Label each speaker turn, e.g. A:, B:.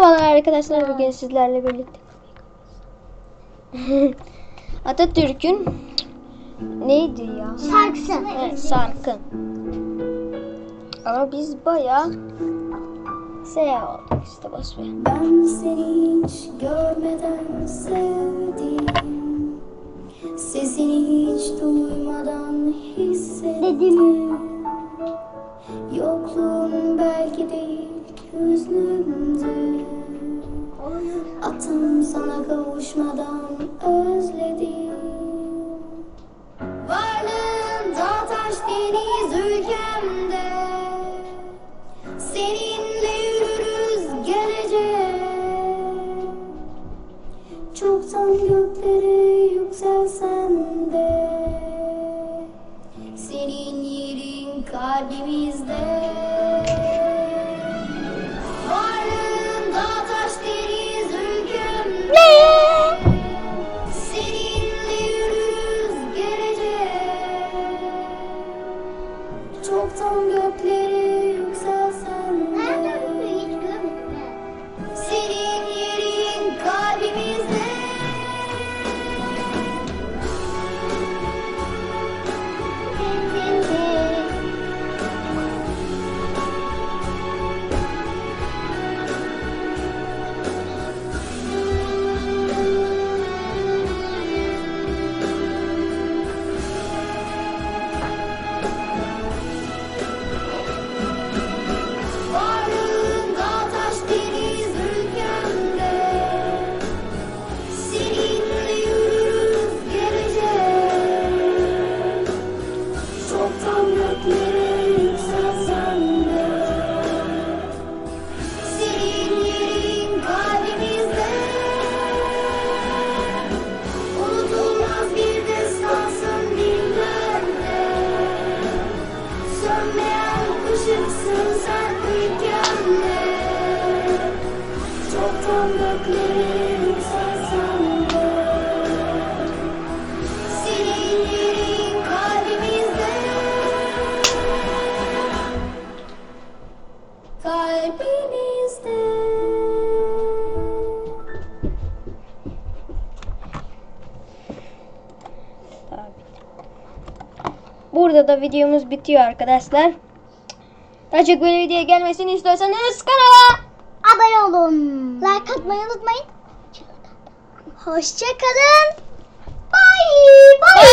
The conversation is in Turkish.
A: Merhabalar arkadaşlar bugün sizlerle birlikte. Atatürk'ün neydi ya?
B: Şarkısı.
A: Evet, Sarkın. Ama biz baya şey olduk işte boş ver.
B: Ben seni hiç görmeden sevdim. Sesini hiç duymadan hissettim. Yokluğun belki de ilk hüznümdü. Atım sana kavuşmadan özledim. Varlığın dağ taş deniz ülkemde. Seninle yürürüz geleceğe. Çoktan göklere yükselsen de Senin yerin kalbimizde Çoktan göklere
A: Burada da videomuz bitiyor arkadaşlar. Daha çok böyle video gelmesini istiyorsanız kanala
B: Abone olun. Like atmayı unutmayın. Hoşçakalın. Bye. Bye.